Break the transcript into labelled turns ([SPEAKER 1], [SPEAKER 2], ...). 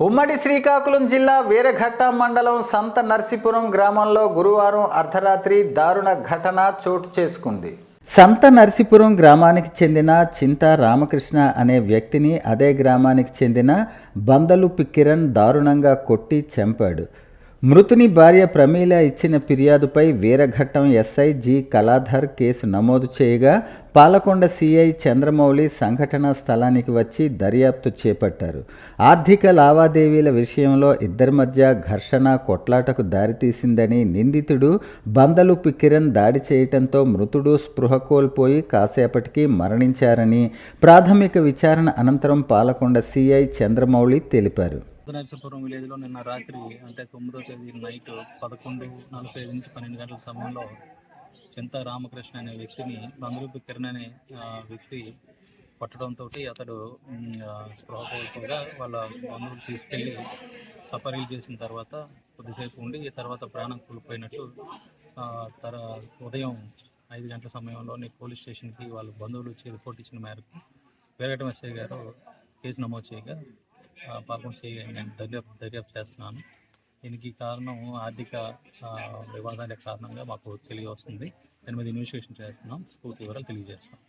[SPEAKER 1] ఉమ్మడి శ్రీకాకుళం జిల్లా వీరఘట్ట మండలం సంత నర్సీపురం గ్రామంలో గురువారం అర్ధరాత్రి దారుణ ఘటన చోటు చేసుకుంది. సంత నర్సీపురం గ్రామానికి చెందిన చింత రామకృష్ణ అనే వ్యక్తిని అదే గ్రామానికి చెందిన బందలు పిక్కిరణ్ దారుణంగా కొట్టి చంపాడు. మృతుని భార్య ప్రమీల ఇచ్చిన ఫిర్యాదుపై Veeraghattam SI G Kaladhar case నమోదు చేయగా పాలకొండ సిఐ చంద్రమౌళి సంఘటనా స్థలానికి వచ్చి దర్యాప్తు చేపట్టారు. ఆర్థిక లావాదేవీల విషయంలో ఇద్దరి మధ్య ఘర్షణ కొట్లాటకు దారితీసిందని నిందితుడు బందలు కిరణ్ దాడి చేయటంతో మృతుడు స్పృహ కోల్పోయి కాసేపటికి మరణించారని ప్రాథమిక విచారణ అనంతరం పాలకొండ సిఐ చంద్రమౌళి తెలిపారు.
[SPEAKER 2] నరసాపురం విలేజ్లో నిన్న రాత్రి అంటే తొమ్మిదో తేదీ నైట్ పదకొండు నలభై ఐదు నుంచి పన్నెండు గంటల సమయంలో చింత రామకృష్ణ అనే వ్యక్తిని బంధురూపి కిరణ్ అనే వ్యక్తి పట్టడంతో అతడు ఉమ్, స్పృహ కోల్పోగా వాళ్ళ బంధువులు తీసుకెళ్ళి సఫరీలు చేసిన తర్వాత కొద్దిసేపు ఉండి తర్వాత ప్రాణం కోల్పోయినట్టు తర ఉదయం ఐదు గంటల సమయంలోనే పోలీస్ స్టేషన్కి వాళ్ళ బంధువులు వచ్చి రిపోర్ట్ ఇచ్చిన మేరకు వేరగటం ఎస్ఐ గారు కేసు నమోదు చేయగా ఆ, పాల్గొని నేను దర్యాప్తు దర్యాప్తు చేస్తున్నాను. దీనికి కారణం ఆర్థిక వివాదాల కారణంగా మాకు తెలియవస్తుంది. దాని మీద ఇన్వెస్టిగేషన్ చేస్తున్నాం. పూర్తి వివరాలు తెలియజేస్తాం.